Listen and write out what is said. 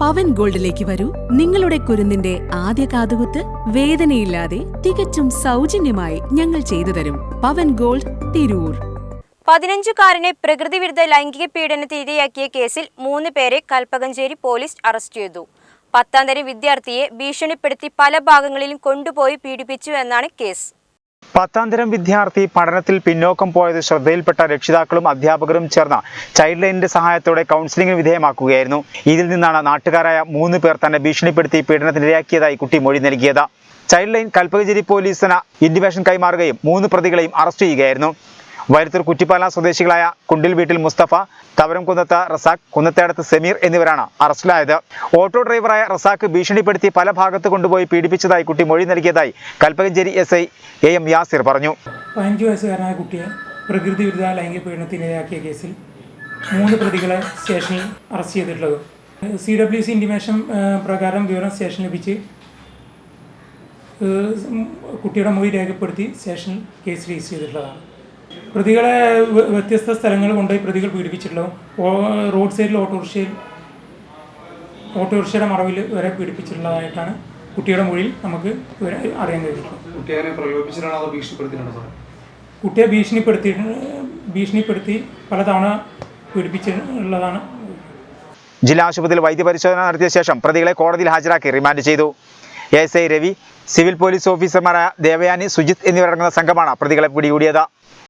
പവൻ ഗോൾഡിലേക്ക് വരൂ. നിങ്ങളുടെ കുരുന്നിന്റെ ആദ്യ കാതുകുത്ത് വേദനയില്ലാതെ തികച്ചും സൗജന്യമായി ഞങ്ങൾ ചെയ്തു തരും. പവൻ ഗോൾഡ് തിരൂർ. പതിനഞ്ചുകാരനെ പ്രകൃതിവിരുദ്ധ ലൈംഗിക പീഡനത്തിന് ഇരയാക്കിയ കേസിൽ മൂന്ന് പേരെ കൽപ്പകഞ്ചേരി പോലീസ് അറസ്റ്റ് ചെയ്തു. പത്താം തരം വിദ്യാർത്ഥിയെ ഭീഷണിപ്പെടുത്തി പല ഭാഗങ്ങളിലും കൊണ്ടുപോയി പീഡിപ്പിച്ചു എന്നാണ് കേസ്. പത്താം തരം വിദ്യാർത്ഥി പഠനത്തിൽ പിന്നോക്കം പോയത് ശ്രദ്ധയിൽപ്പെട്ട രക്ഷിതാക്കളും അധ്യാപകരും ചേർന്ന് ചൈൽഡ് ലൈനിന്റെ സഹായത്തോടെ കൗൺസിലിംഗിന് വിധേയമാക്കുകയായിരുന്നു. ഇതിൽ നിന്നാണ് നാട്ടുകാരായ മൂന്ന് പേർ തന്നെ ഭീഷണിപ്പെടുത്തി പീഡനത്തിനിരയാക്കിയതായി കുട്ടി മൊഴി നൽകിയത്. ചൈൽഡ് ലൈൻ കൽപ്പകഞ്ചേരി പോലീസിന് ഇന്റിമേഷൻ കൈമാറുകയും മൂന്ന് പ്രതികളെയും അറസ്റ്റ് ചെയ്യുകയായിരുന്നു. വൈരത്തൂർ കുറ്റിപ്പാല സ്വദേശികളായ കുണ്ടിൽ വീട്ടിൽ മുസ്തഫ തവരംകുന്നത്ത് റസാഖ് കുന്നത്തേടത്ത് സമീർ എന്നിവരാണ് അറസ്റ്റിലായത്. ഓട്ടോ ഡ്രൈവറായ റസാഖ് ഭീഷണിപ്പെടുത്തി പല ഭാഗത്ത് കൊണ്ടുപോയി പീഡിപ്പിച്ചതായി കുട്ടി മൊഴി നൽകിയതായി Kalpakanchery S I A M Yasir പറഞ്ഞു. പതിനഞ്ച് വയസ്സുകാരനായ കുട്ടിയെ പ്രകൃതി വിരുദ്ധ ലൈംഗിക പീഡനത്തിനിരയാക്കിയ കേസിൽ മൂന്ന് പ്രതികളെ സ്റ്റേഷനിൽ അറസ്റ്റ് ചെയ്തിട്ടുള്ളത്. സി ഡബ്ല്യു സി ഇന്റിമേഷൻ പ്രകാരം വിവരം സ്റ്റേഷൻ ലഭിച്ച് കുട്ടിയുടെ മൊഴി രേഖപ്പെടുത്തി സ്റ്റേഷനിൽ കേസ് രജിസ്റ്റർ ചെയ്തിട്ടുള്ളതാണ്. പ്രതികളെ വ്യത്യസ്ത സ്ഥലങ്ങളിൽ കൊണ്ടുപോയി പ്രതികൾ പീഡിപ്പിച്ചിട്ടുള്ളതും ഓ- റോഡ് സൈഡിൽ ഓട്ടോറിക്ഷയിൽ ഓട്ടോറിക്ഷയുടെ മറവിൽ വരെ പീഡിപ്പിച്ചിട്ടുള്ളതായിട്ടാണ് കുട്ടിയുടെ മൊഴിയിൽ നമുക്ക് അറിയാൻ കഴിഞ്ഞിട്ടുള്ളത് കുട്ടിയെ ഭീഷണിപ്പെടുത്തി ഭീഷണിപ്പെടുത്തി പലതവണ പീഡിപ്പിച്ചിട്ടുള്ളതാണ്. ജില്ലാ ആശുപത്രിയിൽ വൈദ്യപരിശോധന നടത്തിയ ശേഷം പ്രതികളെ കോടതിയിൽ ഹാജരാക്കി റിമാൻഡ് ചെയ്തു. S I Ravi civil police ഓഫീസർമാരായ ദേവയാനി സുജിത് എന്നിവരടങ്ങുന്ന സംഘമാണ് പ്രതികളെ പിടികൂടിയത്.